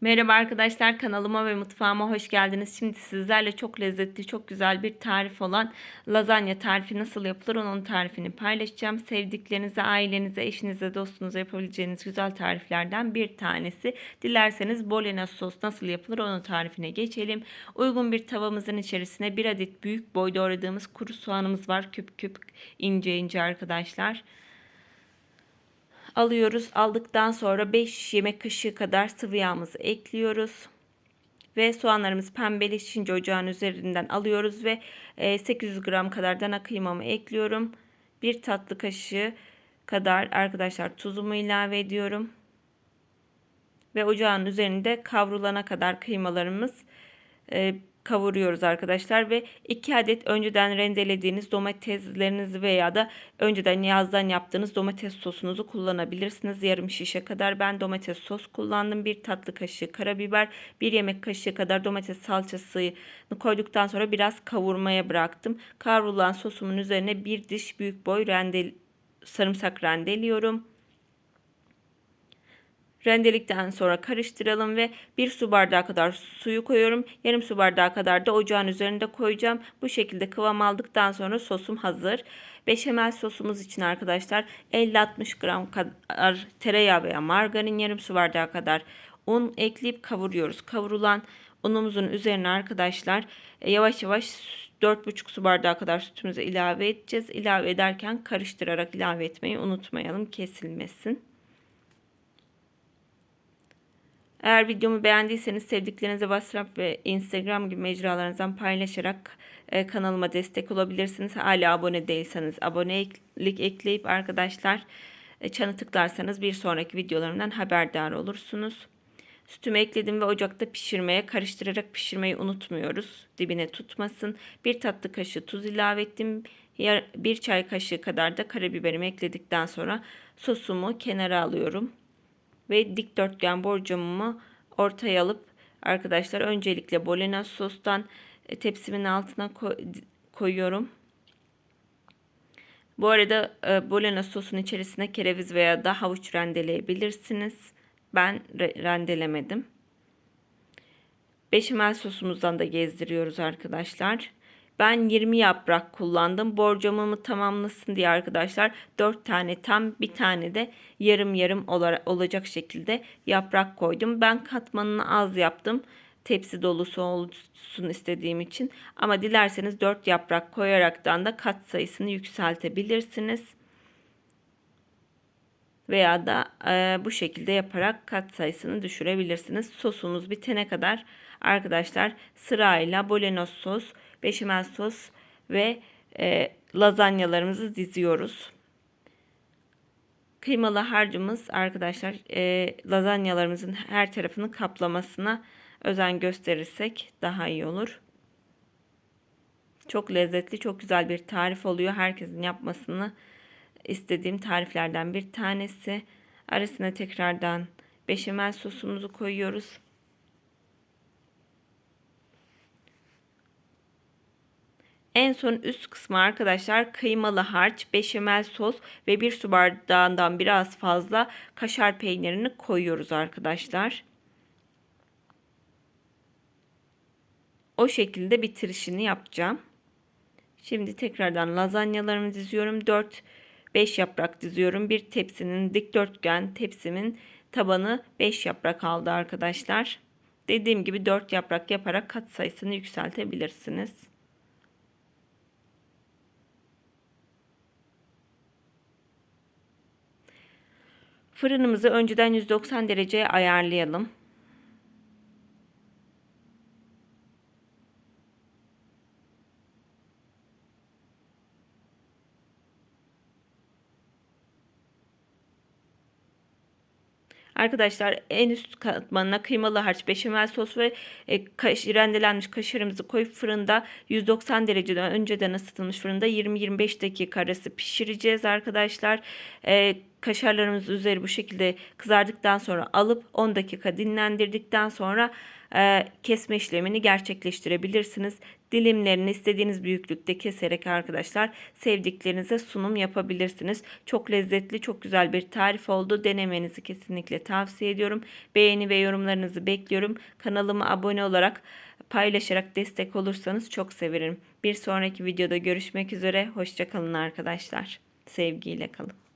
Merhaba arkadaşlar kanalıma ve mutfağıma hoş geldiniz. Şimdi sizlerle çok lezzetli, çok güzel bir tarif olan lazanya tarifi nasıl yapılır onun tarifini paylaşacağım. Sevdiklerinize, ailenize, eşinize, dostunuza yapabileceğiniz güzel tariflerden bir tanesi. Dilerseniz bolognese sos nasıl yapılır onun tarifine geçelim. Uygun bir tavamızın içerisine bir adet büyük boy doğradığımız kuru soğanımız var. Küp küp ince ince arkadaşlar alıyoruz. Aldıktan sonra 5 yemek kaşığı kadar sıvı yağımızı ekliyoruz. Ve soğanlarımız pembeleşince ocağın üzerinden alıyoruz ve 800 e, gram kadar dana kıymamı ekliyorum. Bir tatlı kaşığı kadar arkadaşlar tuzumu ilave ediyorum. Ve ocağın üzerinde kavrulana kadar kıymalarımız e, kavuruyoruz arkadaşlar ve 2 adet önceden rendelediğiniz domateslerinizi veya da önceden yazdan yaptığınız domates sosunuzu kullanabilirsiniz. Yarım şişe kadar ben domates sos kullandım. Bir tatlı kaşığı karabiber, bir yemek kaşığı kadar domates salçasını koyduktan sonra biraz kavurmaya bıraktım. Kavrulan sosumun üzerine bir diş büyük boy rendel sarımsak rendeliyorum. Rendelikten sonra karıştıralım ve bir su bardağı kadar suyu koyuyorum. Yarım su bardağı kadar da ocağın üzerinde koyacağım. Bu şekilde kıvam aldıktan sonra sosum hazır. Beşamel sosumuz için arkadaşlar 50-60 gram kadar tereyağı veya margarin yarım su bardağı kadar un ekleyip kavuruyoruz. Kavurulan unumuzun üzerine arkadaşlar e, yavaş yavaş 4,5 su bardağı kadar sütümüzü ilave edeceğiz. İlave ederken karıştırarak ilave etmeyi unutmayalım kesilmesin. Eğer videomu beğendiyseniz sevdiklerinize WhatsApp ve Instagram gibi mecralarınızdan paylaşarak e, kanalıma destek olabilirsiniz. Hala abone değilseniz abonelik ekleyip arkadaşlar e, çanı tıklarsanız bir sonraki videolarımdan haberdar olursunuz. Sütümü ekledim ve ocakta pişirmeye karıştırarak pişirmeyi unutmuyoruz. Dibine tutmasın. Bir tatlı kaşığı tuz ilave ettim. Bir çay kaşığı kadar da karabiberimi ekledikten sonra sosumu kenara alıyorum ve dikdörtgen borcamımı ortaya alıp arkadaşlar öncelikle bolognese sostan e, tepsimin altına koyuyorum. Bu arada e, bolognese sosun içerisine kereviz veya da havuç rendeleyebilirsiniz. Ben rendelemedim. Beşamel sosumuzdan da gezdiriyoruz arkadaşlar. Ben 20 yaprak kullandım. Borcamımı tamamlasın diye arkadaşlar 4 tane tam bir tane de yarım yarım olacak şekilde yaprak koydum. Ben katmanını az yaptım. Tepsi dolusu olsun istediğim için. Ama dilerseniz 4 yaprak koyaraktan da kat sayısını yükseltebilirsiniz. Veya da e, bu şekilde yaparak kat sayısını düşürebilirsiniz. Sosumuz bitene kadar arkadaşlar sırayla bolognese sos, beşamel sos ve e, lazanyalarımızı diziyoruz. Kıymalı harcımız arkadaşlar e, lazanyalarımızın her tarafını kaplamasına özen gösterirsek daha iyi olur. Çok lezzetli, çok güzel bir tarif oluyor. Herkesin yapmasını istediğim tariflerden bir tanesi. Arasına tekrardan beşamel sosumuzu koyuyoruz. En son üst kısmı arkadaşlar kıymalı harç, beşamel sos ve bir su bardağından biraz fazla kaşar peynirini koyuyoruz arkadaşlar. O şekilde bitirişini yapacağım. Şimdi tekrardan lazanyalarımı diziyorum. 4 5 yaprak diziyorum. Bir tepsinin dikdörtgen tepsimin tabanı 5 yaprak aldı arkadaşlar. Dediğim gibi 4 yaprak yaparak kat sayısını yükseltebilirsiniz. Fırınımızı önceden 190 dereceye ayarlayalım. Arkadaşlar en üst katmanına kıymalı harç, beşamel sos ve e, kaş, rendelenmiş kaşarımızı koyup fırında 190 dereceden önceden ısıtılmış fırında 20-25 dakika arası pişireceğiz arkadaşlar. E, kaşarlarımız üzeri bu şekilde kızardıktan sonra alıp 10 dakika dinlendirdikten sonra e, kesme işlemini gerçekleştirebilirsiniz. Dilimlerini istediğiniz büyüklükte keserek arkadaşlar sevdiklerinize sunum yapabilirsiniz. Çok lezzetli, çok güzel bir tarif oldu. Denemenizi kesinlikle tavsiye ediyorum. Beğeni ve yorumlarınızı bekliyorum. Kanalıma abone olarak paylaşarak destek olursanız çok sevinirim. Bir sonraki videoda görüşmek üzere. Hoşçakalın arkadaşlar. Sevgiyle kalın.